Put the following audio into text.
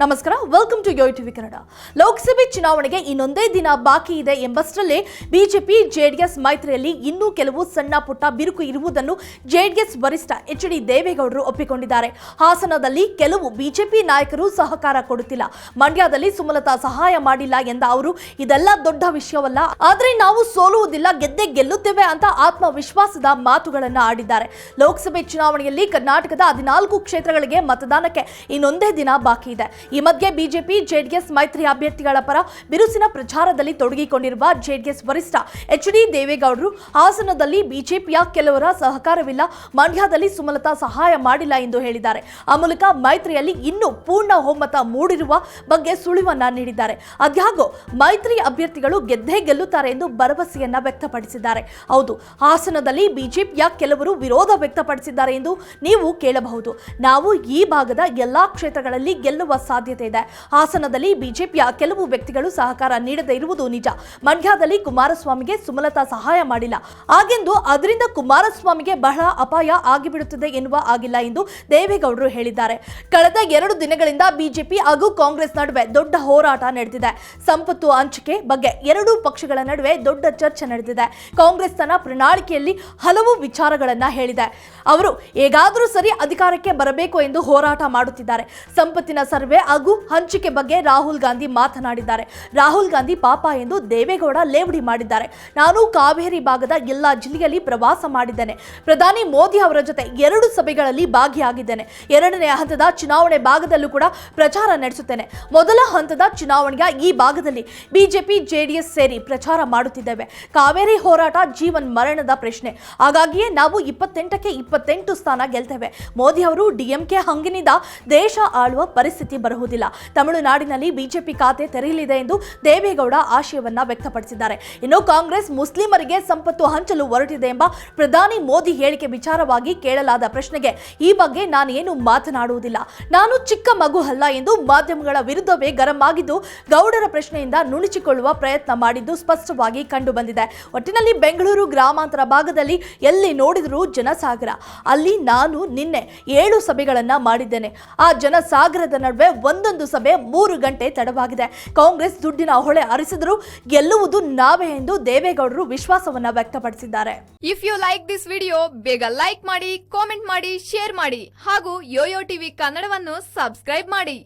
ನಮಸ್ಕಾರ welcome to Yo TV Kannada ಲೋಕಸಭೆ ಚುನಾವಣೆಗೆ ಇನ್ನೊಂದೇ ದಿನ ಬಾಕಿ ಇದೆ ಎಂಬಷ್ಟರಲ್ಲೇ ಬಿಜೆಪಿ, ಜೆಡಿಎಸ್ ಮೈತ್ರಿಯಲ್ಲಿ ಇನ್ನೂ ಕೆಲವು ಸಣ್ಣ ಪುಟ್ಟ ಬಿರುಕು ಇರುವುದನ್ನು ಜೆಡಿಎಸ್ ವರಿಷ್ಠ ಎಚ್ ಡಿ ದೇವೇಗೌಡರು ಒಪ್ಪಿಕೊಂಡಿದ್ದಾರೆ. ಹಾಸನದಲ್ಲಿ ಕೆಲವು ಬಿಜೆಪಿ ನಾಯಕರು ಸಹಕಾರ ಕೊಡುತ್ತಿಲ್ಲ. ಮಂಡ್ಯದಲ್ಲಿ ಸುಮಲತಾ ಸಹಾಯ ಮಾಡಿಲ್ಲ ಎಂದ ಅವರು, ಇದೆಲ್ಲ ದೊಡ್ಡ ವಿಷಯವಲ್ಲ. ಆದರೆ ನಾವು ಸೋಲುವುದಿಲ್ಲ, ಗೆದ್ದೆ ಗೆಲ್ಲುತ್ತೇವೆ ಅಂತ ಆತ್ಮವಿಶ್ವಾಸದ ಮಾತುಗಳನ್ನು ಆಡಿದ್ದಾರೆ. ಲೋಕಸಭೆ ಚುನಾವಣೆಯಲ್ಲಿ ಕರ್ನಾಟಕದ ಹದಿನಾಲ್ಕು ಕ್ಷೇತ್ರಗಳಿಗೆ ಮತದಾನಕ್ಕೆ ಇನ್ನೊಂದೇ ದಿನ ಬಾಕಿ ಇದೆ. ಈ ಮಧ್ಯೆ ಬಿಜೆಪಿ, ಜೆಡಿಎಸ್ ಮೈತ್ರಿ ಅಭ್ಯರ್ಥಿಗಳ ಪರ ಬಿರುಸಿನ ಪ್ರಚಾರದಲ್ಲಿ ತೊಡಗಿಕೊಂಡಿರುವ ಜೆಡಿಎಸ್ ವರಿಷ್ಠ ಎಚ್ ಡಿ ದೇವೇಗೌಡರು ಹಾಸನದಲ್ಲಿ ಬಿಜೆಪಿಯ ಕೆಲವರ ಸಹಕಾರವಿಲ್ಲ, ಮಂಡ್ಯದಲ್ಲಿ ಸುಮಲತಾ ಸಹಾಯ ಮಾಡಿಲ್ಲ ಎಂದು ಹೇಳಿದ್ದಾರೆ. ಆ ಮೂಲಕ ಮೈತ್ರಿಯಲ್ಲಿ ಇನ್ನೂ ಪೂರ್ಣ ಒಮ್ಮತ ಮೂಡಿರುವ ಬಗ್ಗೆ ಸುಳಿವನ್ನ ನೀಡಿದ್ದಾರೆ. ಅದ್ಯಾಗೋ ಮೈತ್ರಿ ಅಭ್ಯರ್ಥಿಗಳು ಗೆದ್ದೇ ಗೆಲ್ಲುತ್ತಾರೆ ಎಂದು ಭರವಸೆಯನ್ನ ವ್ಯಕ್ತಪಡಿಸಿದ್ದಾರೆ. ಹೌದು, ಹಾಸನದಲ್ಲಿ ಬಿಜೆಪಿಯ ಕೆಲವರು ವಿರೋಧ ವ್ಯಕ್ತಪಡಿಸಿದ್ದಾರೆ ಎಂದು ನೀವು ಕೇಳಬಹುದು. ನಾವು ಈ ಭಾಗದ ಎಲ್ಲಾ ಕ್ಷೇತ್ರಗಳಲ್ಲಿ ಗೆಲ್ಲುವ ಸಾಧ್ಯತೆ ಇದೆ. ಹಾಸನದಲ್ಲಿ ಬಿಜೆಪಿಯ ಕೆಲವು ವ್ಯಕ್ತಿಗಳು ಸಹಕಾರ ನೀಡದೇ ಇರುವುದು ನಿಜ. ಮಂಡ್ಯದಲ್ಲಿ ಕುಮಾರಸ್ವಾಮಿಗೆ ಸುಮಲತಾ ಸಹಾಯ ಮಾಡಿಲ್ಲ. ಹಾಗೆಂದು ಅದರಿಂದ ಕುಮಾರಸ್ವಾಮಿಗೆ ಬಹಳ ಅಪಾಯ ಆಗಿಬಿಡುತ್ತದೆ ಎನ್ನುವ ಆಗಿಲ್ಲ ಎಂದು ದೇವೇಗೌಡರು ಹೇಳಿದ್ದಾರೆ. ಕಳೆದ ಎರಡು ದಿನಗಳಿಂದ ಬಿಜೆಪಿ ಹಾಗೂ ಕಾಂಗ್ರೆಸ್ ನಡುವೆ ದೊಡ್ಡ ಹೋರಾಟ ನಡೆದಿದೆ. ಸಂಪತ್ತು ಹಂಚಿಕೆ ಬಗ್ಗೆ ಎರಡೂ ಪಕ್ಷಗಳ ನಡುವೆ ದೊಡ್ಡ ಚರ್ಚೆ ನಡೆದಿದೆ. ಕಾಂಗ್ರೆಸ್ ತನ್ನ ಪ್ರಣಾಳಿಕೆಯಲ್ಲಿ ಹಲವು ವಿಚಾರಗಳನ್ನ ಹೇಳಿದೆ. ಅವರು ಹೇಗಾದರೂ ಸರಿ ಅಧಿಕಾರಕ್ಕೆ ಬರಬೇಕು ಎಂದು ಹೋರಾಟ ಮಾಡುತ್ತಿದ್ದಾರೆ. ಸಂಪತ್ತಿನ ಸರ್ವೆ ಹಾಗೂ ಹಂಚಿಕೆ ಬಗ್ಗೆ ರಾಹುಲ್ ಗಾಂಧಿ ಮಾತನಾಡಿದ್ದಾರೆ. ರಾಹುಲ್ ಗಾಂಧಿ ಪಾಪ ಎಂದು ದೇವೇಗೌಡ ಲೇವಡಿ ಮಾಡಿದ್ದಾರೆ. ನಾನು ಕಾವೇರಿ ಭಾಗದ ಎಲ್ಲ ಜಿಲ್ಲೆಯಲ್ಲಿ ಪ್ರವಾಸ ಮಾಡಿದ್ದೇನೆ. ಪ್ರಧಾನಿ ಮೋದಿ ಅವರ ಜೊತೆ ಎರಡು ಸಭೆಗಳಲ್ಲಿ ಭಾಗಿಯಾಗಿದ್ದೇನೆ. ಎರಡನೇ ಹಂತದ ಚುನಾವಣೆ ಭಾಗದಲ್ಲೂ ಕೂಡ ಪ್ರಚಾರ ನಡೆಸುತ್ತೇನೆ. ಮೊದಲ ಹಂತದ ಚುನಾವಣೆಯ ಈ ಭಾಗದಲ್ಲಿ ಬಿಜೆಪಿ, ಜೆಡಿಎಸ್ ಸೇರಿ ಪ್ರಚಾರ ಮಾಡುತ್ತಿದ್ದೇವೆ. ಕಾವೇರಿ ಹೋರಾಟ ಜೀವನ್ ಮರಣದ ಪ್ರಶ್ನೆ. ಹಾಗಾಗಿಯೇ ನಾವು ಇಪ್ಪತ್ತೆಂಟಕ್ಕೆ ಇಪ್ಪತ್ತೆಂಟು ಸ್ಥಾನ ಗೆಲ್ತೇವೆ. ಮೋದಿ ಅವರು ಡಿಎಂಕೆ ಹಂಗಿನಿಂದ ದೇಶ ಆಳುವ ಪರಿಸ್ಥಿತಿ ಬರುವುದಿಲ್ಲ ತಮಿಳುನಾಡಿನಲ್ಲಿ ಬಿಜೆಪಿ ಖಾತೆ ತೆರೆಯಲಿದೆ ಎಂದು ದೇವೇಗೌಡ ಆಶಯವನ್ನ ವ್ಯಕ್ತಪಡಿಸಿದ್ದಾರೆ. ಇನ್ನು ಕಾಂಗ್ರೆಸ್ ಮುಸ್ಲಿಮರಿಗೆ ಸಂಪತ್ತು ಹಂಚಲು ಹೊರಟಿದೆ ಎಂಬ ಪ್ರಧಾನಿ ಮೋದಿ ಹೇಳಿಕೆ ವಿಚಾರವಾಗಿ ಕೇಳಲಾದ ಪ್ರಶ್ನೆಗೆ ಈ ಬಗ್ಗೆ ನಾನು ಏನು ಮಾತನಾಡುವುದಿಲ್ಲ. ನಾನು ಚಿಕ್ಕ ಮಗು ಅಲ್ಲ ಎಂದು ಮಾಧ್ಯಮಗಳ ವಿರುದ್ಧವೇ ಗರಂ ಆಗಿದ್ದು ಗೌಡರ ಪ್ರಶ್ನೆಯಿಂದ ನುಣುಚಿಕೊಳ್ಳುವ ಪ್ರಯತ್ನ ಮಾಡಿದ್ದು ಸ್ಪಷ್ಟವಾಗಿ ಕಂಡು ಬಂದಿದೆ ಒಟ್ಟಿನಲ್ಲಿ ಬೆಂಗಳೂರು ಗ್ರಾಮಾಂತರ ಭಾಗದಲ್ಲಿ ಎಲ್ಲಿ ನೋಡಿದರೂ ಜನಸಾಗರ. ಅಲ್ಲಿ ನಾನು ನಿನ್ನೆ ಏಳು ಸಭೆಗಳನ್ನ ಮಾಡಿದ್ದೇನೆ. ಆ ಜನಸಾಗರದ ನಡುವೆ ಒಂದೊಂದು ಸಭೆ ಮೂರು ಗಂಟೆ ತಡವಾಗಿದೆ. ಕಾಂಗ್ರೆಸ್ ದುಡ್ಡಿನ ಹೊಳೆ ಹರಿಸಿದರೂ ಗೆಲ್ಲುವುದು ನಾವೇ ಎಂದು ದೇವೇಗೌಡರು ವಿಶ್ವಾಸವನ್ನ ವ್ಯಕ್ತಪಡಿಸಿದ್ದಾರೆ. If you like this video ಬೇಗ ಲೈಕ್ ಮಾಡಿ ಕಾಮೆಂಟ್ ಮಾಡಿ ಶೇರ್ ಮಾಡಿ ಹಾಗೂ ಯೋಯೋ ಟಿವಿ ಕನ್ನಡವನ್ನು ಸಬ್ಸ್ಕ್ರೈಬ್ ಮಾಡಿ.